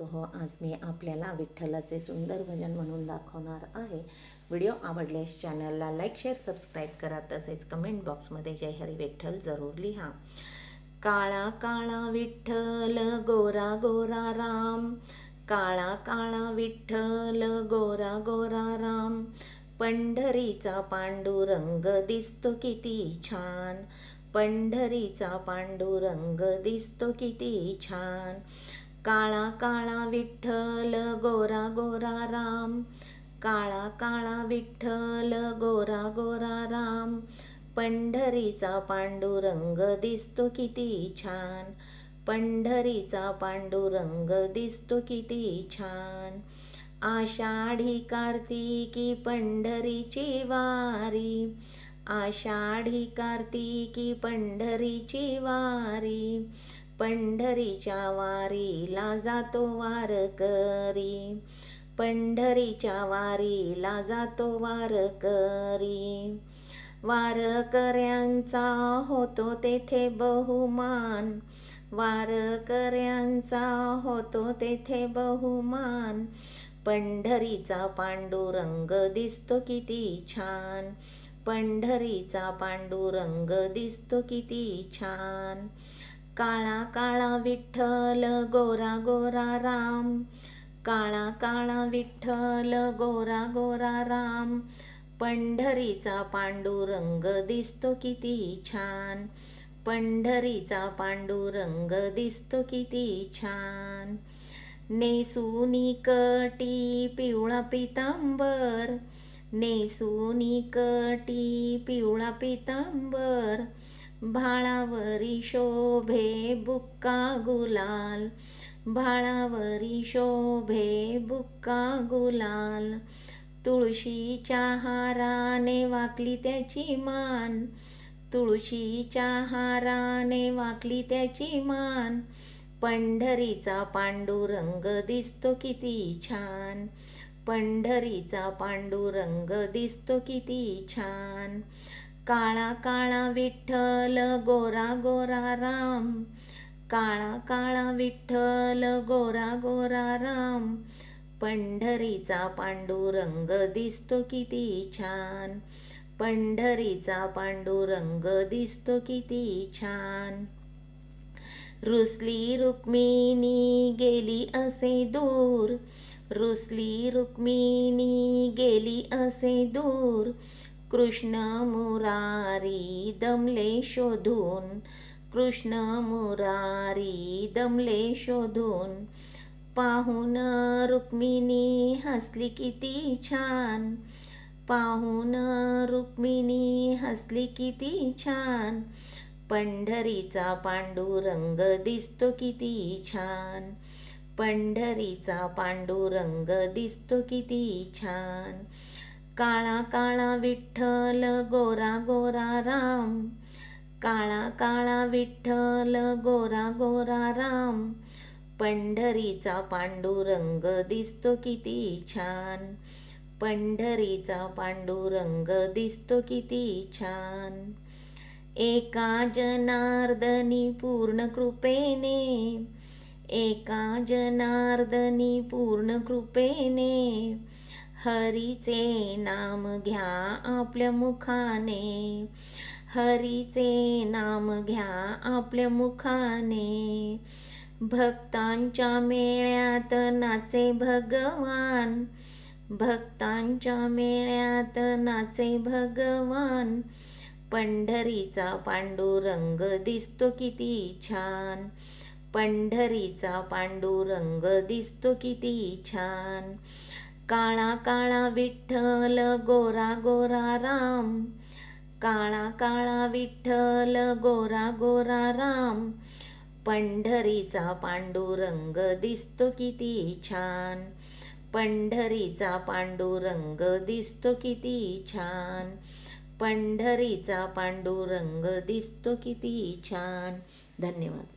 भक्त हो आज मी आपल्याला विठ्ठलाचे सुंदर भजन म्हणून दाखवणार आहे. व्हिडिओ आवडल्यास चॅनलला लाईक शेअर सबस्क्राईब करा. तसेच कमेंट बॉक्समध्ये जय हरी विठ्ठल जरूर लिहा. काळा काळा विठ्ठल गोरा गोरा राम. काळा काळा विठ्ठल गोरा गोरा राम. पंढरीचा पांडुरंग दिसतो किती छान. पंढरीचा पांडुरंग दिसतो किती छान. काळा काळा विठ्ठल गोरा गोरा राम. काळा काळा विठ्ठल गोरा गोरा राम. पंढरीचा पांडुरंग दिसतो किती छान. पंढरीचा पांडुरंग दिसतो किती छान. आषाढी कार्तिकी पंढरीची वारी. आषाढी कार्तिकी पंढरीची वारी. पंढरीच्या वारीला जातो वारकरी. पंढरीच्या वारीला जातो वारकरी. वारकऱ्यांचा होतो तेथे बहुमान. वारकऱ्यांचा होतो तेथे बहुमान. पंढरीचा पांडुरंग दिसतो किती छान. पंढरीचा पांडुरंग दिसतो किती छान. काळा काळा विठ्ठल गोरा गोरा राम. काळा काळा विठ्ठल गोरा गोरा राम. पंढरीचा पांडुरंग दिसतो किती छान. पंढरीचा पांडुरंग दिसतो किती छान. नेसुनी कटी पिवळा पितांबर. नेसुनी कटी पिवळा पितांबर. भाळावरी शोभे बुक्का गुलाल भाळावरी शोभे बुक्का गुलाल तुळशीच्या हाराने वाकली त्याची मान तुळशीच्या हाराने वाकली त्याची मान पंढरीचा पांडुरंग दिसतो किती छान पंढरीचा पांडुरंग दिसतो किती छान काळा काळा विठ्ठल गोरा गोरा राम. काळा काळा विठ्ठल गोरा गोरा राम. पंढरीचा पांडुरंग दिसतो किती छान. पंढरीचा पांडुरंग दिसतो किती छान. रुसली रुक्मिणी गेली असे दूर. रुसली रुक्मिणी गेली असे दूर. कृष्ण मुरारी दमले शोधून कृष्ण मुरारी दमले शोधून पाहून रुक्मिणी हसली किती छान पाहून रुक्मिणी हसली किती छान पंढरीचा पांडुरंग दिसतो किती छान पंढरीचा पांडुरंग दिसतो किती छान. काळा काळा विठ्ठल गोरा गोरा राम. काळा काळा विठ्ठल गोरा गोरा राम. पंढरीचा पांडुरंग दिसतो किती छान. पंढरीचा पांडुरंग दिसतो किती छान. एका जनार्दनी पूर्ण कृपेने एका जनार्दनी पूर्ण कृपेने हरीचे नाम घ्या आपल्या मुखाने. हरीचे नाम घ्या आपल्या मुखाने. भक्तांच्या मेळ्यात नाचे भगवान. भक्तांच्या मेळ्यात नाचे भगवान. पंढरीचा पांडुरंग दिसतो किती छान. पंढरीचा पांडुरंग दिसतो किती छान. काळा काळा विठ्ठल गोरा गोरा राम. काळा काळा विठ्ठल गोरा गोरा राम. पंढरीचा पांडुरंग दिसतो किती छान. पंढरीचा पांडुरंग दिसतो किती छान. पंढरीचा पांडुरंग दिसतो किती छान. धन्यवाद.